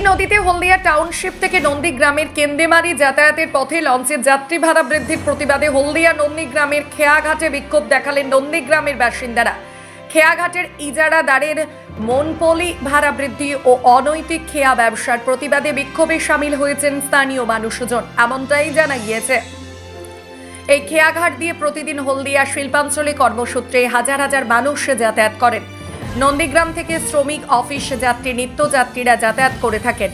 এই নদীতে হলদিয়া টাউনশিপ থেকে নন্দীগ্রামের কেন্দেমারি যাতায়াতের পথে লঞ্চের যাত্রী ভাড়া বৃদ্ধির প্রতিবাদে হলদিয়া নন্দীগ্রামের খেয়াঘাটে বিক্ষোভ দেখালেন নন্দীগ্রামের বাসিন্দারা। খেয়াঘাটের ইজারাদারের মনপলি ভাড়া বৃদ্ধি ও অনৈতিক খেয়া ব্যবসার প্রতিবাদে বিক্ষোভে সামিল হয়েছেন স্থানীয় মানুষজন, এমনটাই জানা গিয়েছে। এই খেয়াঘাট দিয়ে প্রতিদিন হলদিয়া শিল্পাঞ্চলে কর্মসূত্রে হাজার হাজার মানুষ যাতায়াত করেন। নন্দীগ্রাম থেকে শ্রমিক অফিস যাত্রী নিত্যযাত্রীরা যাতায়াত করে থাকেন।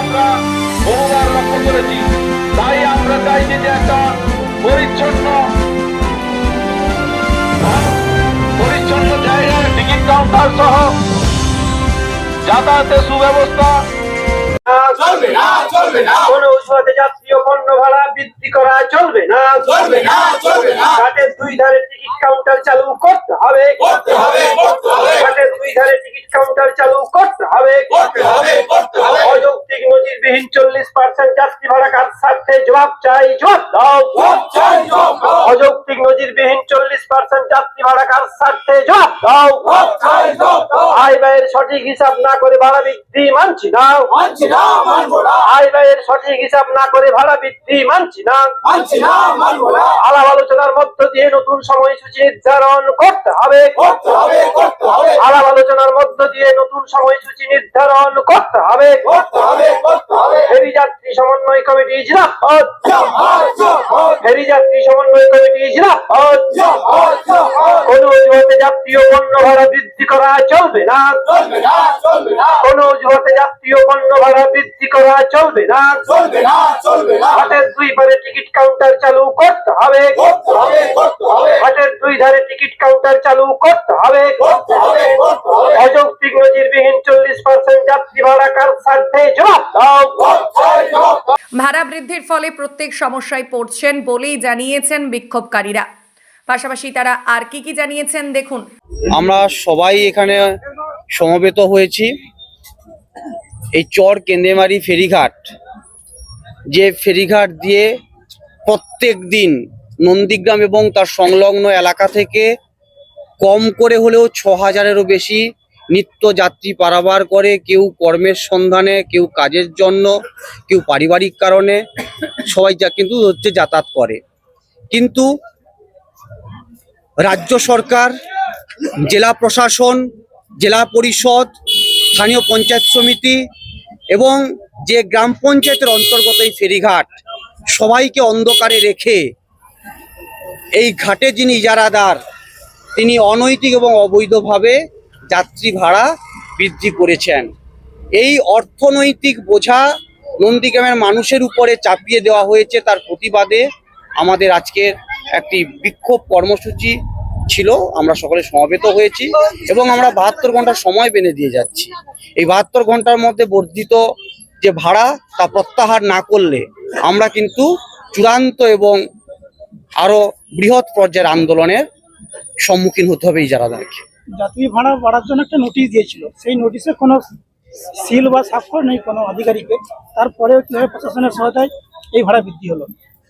আমরা বহুবার লক্ষ্য করেছি। তাই আমরা চাইছি যে একটা পরিচ্ছন্ন পরিচ্ছন্ন জায়গায় টিকিট কাউন্টার সহ যাতায়াতের সুব্যবস্থা। চলবে না চলবে না। কোন অজুহাতে যাত্রী পণ্য ভাড়া বৃদ্ধি করা চলবে না। চলবে না চলবে না। ঘাটের দুই ধারে টিকিট কাউন্টার চালু করতে হবে। করতে হবে করতে হবে। ঘাটের দুই ধারে টিকিট কাউন্টার চালু করতে হবে। করতে হবে করতে হবে। অযৌক্তিক নজিরবিহীন চল্লিশ পার্সেন্ট যাত্রী ভাড়া কার স্বার্থে জবাব চাই? জবাব দাও। জবাব চাই, জবাব দাও। অযৌক্তিক নজিরবিহীন চল্লিশ পার্সেন্ট যাত্রী ভাড়া কার স্বার্থে জবাব দাও। জবাব চাই, জবাব দাও। আয় ব্যয়ের সঠিক হিসাব না করে ভাড়া বৃদ্ধি মানছি না। মানছি না মানবো না। আয় ব্যয়ের সঠিক হিসাব না করে ভাড়া বৃদ্ধি মানছি না। মানছি না মানবো না। আলাপ আলোচনার মধ্য দিয়ে নতুন সময়সূচি নির্ধারণ করতে হবে। আলাপ আলোচনার মধ্য দিয়ে নতুন সময়সূচি নির্ধারণ করতে হবে। করতে হবে করতে হবে। ফেরি যাত্রী সমন্বয় কমিটি জিরাফত ফেরি যাত্রী সমন্বয় কমিটি জিরাফত কোন অজুহাতে যাত্রী ও পণ্য ভাড়া বৃদ্ধি করা চলবে না। কোন অজুহাতে যাত্রী ও পণ্য ভাড়া বৃদ্ধি করা চলবে না। হাটের দুই পারে টিকিট কাউন্টার চালু করতে হবে। হাটের দুই ধারে টিকিট কাউন্টার চালু করতে হবে। অযৌক্তিক নজিরবিহীন চল্লিশ পার্সেন্ট যাত্রী ভাড়া কার স্বার্থে জবাব দাও। ভাড়া বৃদ্ধির ফলে প্রত্যেক সমস্যায় পড়ছেন বলেই জানিয়েছেন বিক্ষোভকারীরা। পাশাপাশি তারা আর কি কি জানিয়েছেন দেখুন। আমরা সবাই এখানে সমবেত হয়েছি। এই চর কেন্দ্রেমারি ফেরিঘাট, যে ফেরিঘাট দিয়ে প্রত্যেক দিন নন্দীগ্রাম এবং তার সংলগ্ন এলাকা থেকে কম করে হলেও ছ হাজারেরও বেশি নিত্য যাত্রী পারাবার করে, কেউ কর্মের সন্ধানে, কেউ কাজের জন্য, কেউ পারিবারিক কারণে, সবাই যা কিন্তু হচ্ছে যাতায়াত করে। কিন্তু রাজ্য সরকার, জেলা প্রশাসন, জেলা পরিষদ, স্থানীয় পঞ্চায়েত সমিতি এবং যে গ্রাম পঞ্চায়েতের অন্তর্গত এই ফেরিঘাট, সবাইকে অন্ধকারে রেখে এই ঘাটে যিনি ইজারাদার, তিনি অনৈতিক এবং অবৈধভাবে যাত্রী ভাড়া বৃদ্ধি করেছেন। এই অর্থনৈতিক বোঝা নন্দীগ্রামের মানুষের উপরে চাপিয়ে দেওয়া হয়েছে, তার প্রতিবাদে আমাদের আজকের একটি বিক্ষোভ কর্মসূচি ছিল। আমরা সকলে সমাবেত হয়েছি এবং আমরা বাহাত্তর ঘণ্টা সময় বেঁধে দিয়ে যাচ্ছি। এই বাহাত্তর ঘণ্টার মধ্যে বর্ধিত যে ভাড়া তা প্রত্যাহার না করলে আমরা কিন্তু চূড়ান্ত এবং আরও বৃহৎ পর্যায়ের আন্দোলনের সম্মুখীন হতে হবে ইজারাদারকে যাত্রী ভাড়া বাড়ার জন্য একটা নোটিশ দিয়েছিল। সেই নোটিশে কোনো সিল বা স্বাক্ষর নেই কোনো আধিকারিকের। তারপরেও কীভাবে প্রশাসনের সহায়তায় এই ভাড়া বৃদ্ধি হলো?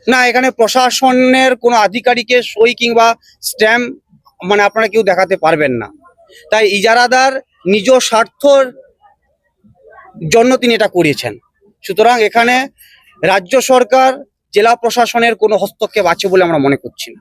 না, এখানে প্রশাসনের কোনো আধিকারিকের সই কিংবা স্ট্যাম্প মানে আপনারা কেউ দেখাতে পারবেন না। তাই ইজারাদার নিজ স্বার্থর জন্য তিনি এটা করিয়েছেন সুতরাং এখানে রাজ্য সরকার, জেলা প্রশাসনের কোনো হস্তক্ষেপ আছে বলে আমরা মনে করছি না।